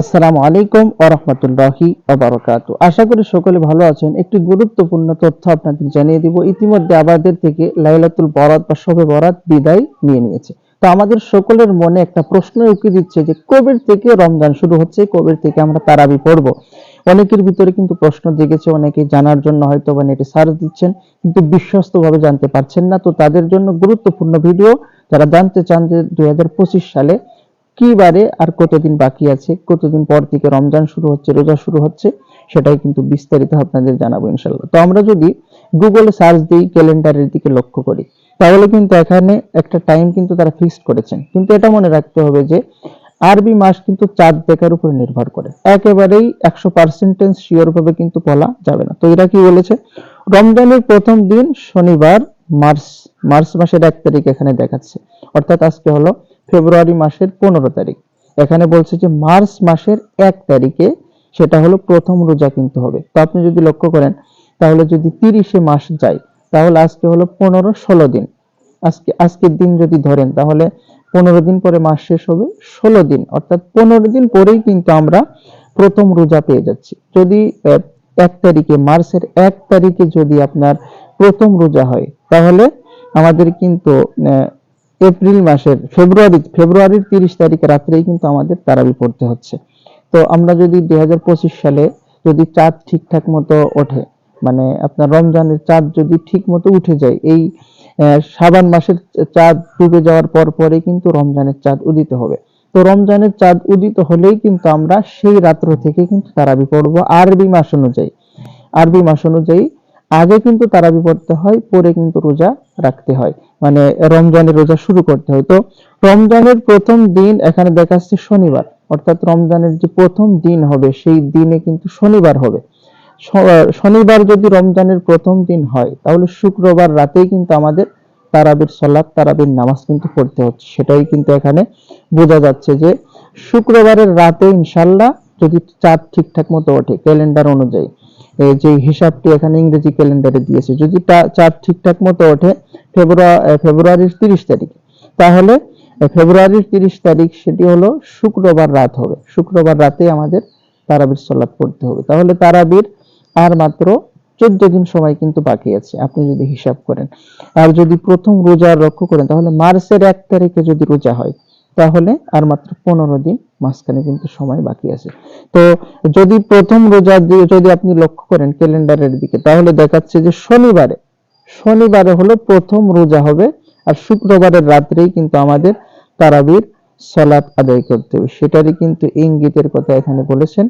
আসসালামু আলাইকুম ওরহমতুল্লাহি ওবারকাতু আশা করি সকলে ভালো আছেন। একটি গুরুত্বপূর্ণ তথ্য আপনাদের জানিয়ে দিব। ইতিমধ্যে আমাদের থেকে লাইলাতুল বরাত বা শবে বরাত বিদায় নিয়ে নিয়েছে। তো আমাদের সকলের মনে একটা প্রশ্ন উকি দিচ্ছে যে, কবে থেকে রমজান শুরু হচ্ছে, কবে থেকে আমরা তারাবি পড়ব? অনেকের ভিতরে কিন্তু প্রশ্ন জেগেছে, অনেকে জানার জন্য হয়তো বা নেটে সার্চ দিচ্ছেন, কিন্তু বিশ্বস্তভাবে জানতে পারছেন না। তো তাদের জন্য গুরুত্বপূর্ণ ভিডিও, যারা জানতে চান যে দুই হাজার পঁচিশ সালে কি বারে আর কতদিন বাকি আছে, কতদিন পর থেকে রমজান শুরু হচ্ছে, রোজা শুরু হচ্ছে, সেটাই কিন্তু বিস্তারিত আপনাদের জানাব ইনশাল্লাহ তো আমরা যদি গুগলে সার্চ দিই ক্যালেন্ডারের দিকে লক্ষ্য করি, তাহলে কিন্তু এখানে একটা টাইম কিন্তু তারা ফিক্সড করেছেন। কিন্তু এটা মনে রাখতে হবে যে, আরবি মাস কিন্তু চাঁদ দেখার উপর নির্ভর করে। একেবারেই একশো পার্সেন্টেজ শিওর ভাবে কিন্তু বলা যাবে না। তো এরা কি বলেছে? রমজানের প্রথম দিন শনিবার, মার্চ মার্চ মাসের এক তারিখ এখানে দেখাচ্ছে। অর্থাৎ আজকে হলো ফেব্রুয়ারি মাসের পনেরো তারিখ। এখানে বলছে যে মার্চ মাসের এক তারিখে সেটা হলো প্রথম রোজা কিন্তু হবে। তো আপনি যদি লক্ষ্য করেন, তাহলে যদি তিরিশে মাস যায়, তাহলে আজকে হলো পনেরো ষোলো দিন। আজকে, আজকের দিন যদি ধরেন, তাহলে পনেরো দিন পরে মাস শেষ হবে ষোলো দিন। অর্থাৎ পনেরো দিন পরেই কিন্তু আমরা প্রথম রোজা পেয়ে যাচ্ছি। যদি এক তারিখে, মার্চের এক তারিখে যদি আপনার প্রথম রোজা হয়, তাহলে আমাদের কিন্তু এপ্রিল মাসের ফেব্রুয়ারি, ফেব্রুয়ারির তিরিশ তারিখে রাত্রেই কিন্তু আমাদের তারাবি পড়তে হচ্ছে। তো আমরা যদি দুই হাজার পঁচিশ সালে যদি চাঁদ ঠিকঠাক মতো ওঠে মানে আপনার রমজানের চাঁদ যদি ঠিক মতো উঠে যায়, এই সাবান মাসের চাঁদ ডুবে যাওয়ার পর পরে কিন্তু রমজানের চাঁদ উদিত হবে। তো রমজানের চাঁদ উদিত হলেই কিন্তু আমরা সেই রাত্র থেকে কিন্তু তারাবি পড়ব আরবি মাস অনুযায়ী। আরবি মাস অনুযায়ী আগে কিন্তু তারাবি পড়তে হয়, পরে কিন্তু রোজা রাখতে হয়। মানে রমজানের রোজা শুরু করতে হয়। তো রমজানের প্রথম দিন এখানে দেখাচ্ছে শনিবার। অর্থাৎ রমজানের যে প্রথম দিন হবে, সেই দিনে কিন্তু শনিবার হবে। শনিবার যদি রমজানের প্রথম দিন হয়, তাহলে শুক্রবার রাতেই কিন্তু আমাদের তারাবির সালাত, তারাবির নামাজ কিন্তু পড়তে হচ্ছে। সেটাই কিন্তু এখানে বোঝা যাচ্ছে যে শুক্রবারের রাতে ইনশাল্লাহ যদি চাঁদ ঠিকঠাক মতো ওঠে, ক্যালেন্ডার অনুযায়ী। যে হিসাবটি এখানে ইংরেজি ক্যালেন্ডারে দিয়েছে। যদি চাঁদ ঠিকঠাক মতো ওঠে ফেব্রুয়ারি ফেব্রুয়ারির তিরিশ তারিখে। তাহলে ফেব্রুয়ারির তিরিশ তারিখ, সেটি হলো শুক্রবার রাত হবে। শুক্রবার রাতে আমাদের তারাবির সালাত পড়তে হবে। তাহলে তারাবির আর মাত্র চোদ্দ দিন সময় কিন্তু বাকি আছে, আপনি যদি হিসাব করেন। আর যদি প্রথম রোজা লক্ষ্য করেন, তাহলে মার্চের এক তারিখে যদি রোজা হয়, তাহলে আর মাত্র পনেরো দিন মাঝখানে কিন্তু সময় বাকি আছে। তো যদি প্রথম রোজা দিয়ে যদি আপনি লক্ষ্য করেন ক্যালেন্ডারের দিকে, তাহলে দেখাচ্ছে যে শনিবারে শনিবারে হলো প্রথম রোজা হবে আর শুক্রবারের রাত্রেই কিন্তু আমাদের তারাবির সালাত আদায় করতে হবে। সেটারই কিন্তু ইঙ্গিতের কথা এখানে বলেছেন।